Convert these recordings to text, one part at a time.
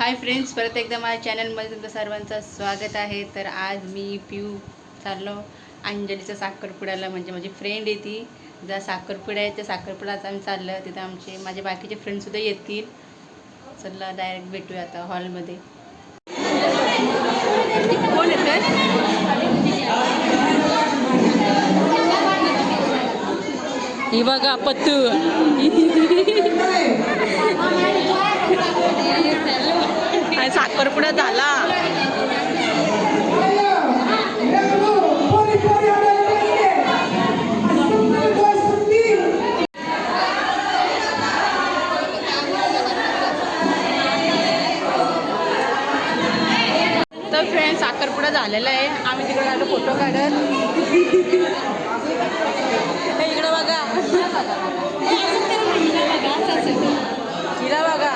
Hi friends परत एकदा माझ्या चॅनलमध्ये तुमचं सर्वांचं स्वागत आहे. तर आज मी पिऊ चाललो अंजलीचा साखरपुड्याला म्हणजे माझी फ्रेंड आहे ती. ज्या साखरपुड्या आहे त्या साखरपुड्याचं आम्ही चाललं तिथं आमचे माझे बाकीचे फ्रेंडसुद्धा येतील. चला डायरेक्ट भेटूया आता हॉलमध्ये कोण येतं ही बघा पत्तू. आणि साखरपुडा झाला. तर फ्रेंड साखरपुडा झालेला आहे. आम्ही तिकडे आलो फोटो काढत. इकडे इकडं बघा हिला बघा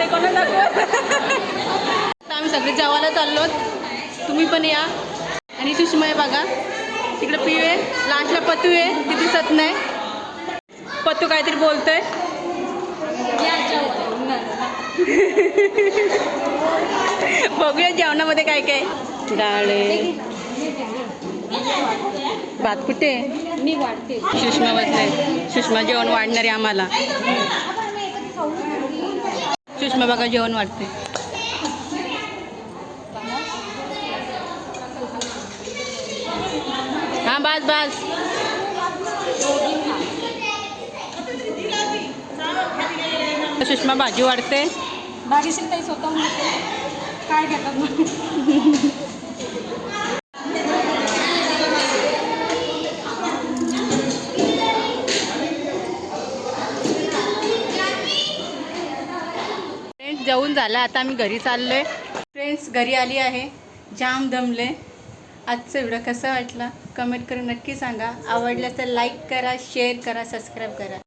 बाकीचे कोणा दाखवत आम्ही सगळे जेवायला चाललो तुम्ही पण या. आणि सुषमा आहे बघा. तिकडे पिऊ आहे. लास्टला पतू आहे. ती दिसत नाही. पतू काहीतरी बोलतोय. बघूया जेवणामध्ये काय काय. डाळे भात कुठे मी वाढते. सुषमा बसले सुषमा जेवण वाढणार आम्हाला. सुषमा बघा जेवण वाटते हा बस बस. सुषमा भाजी वाढते. भाजी ताई स्वतः काय घेतात जेवून झालं. आता आम्ही घरी चाललोय. फ्रेंड्स घरी आली आहे. जाम दमले. आजचा व्हिडिओ कसा वाटला? कमेंट करून नक्की सांगा. आवडलं तर लाईक करा शेअर करा सबस्क्राईब करा.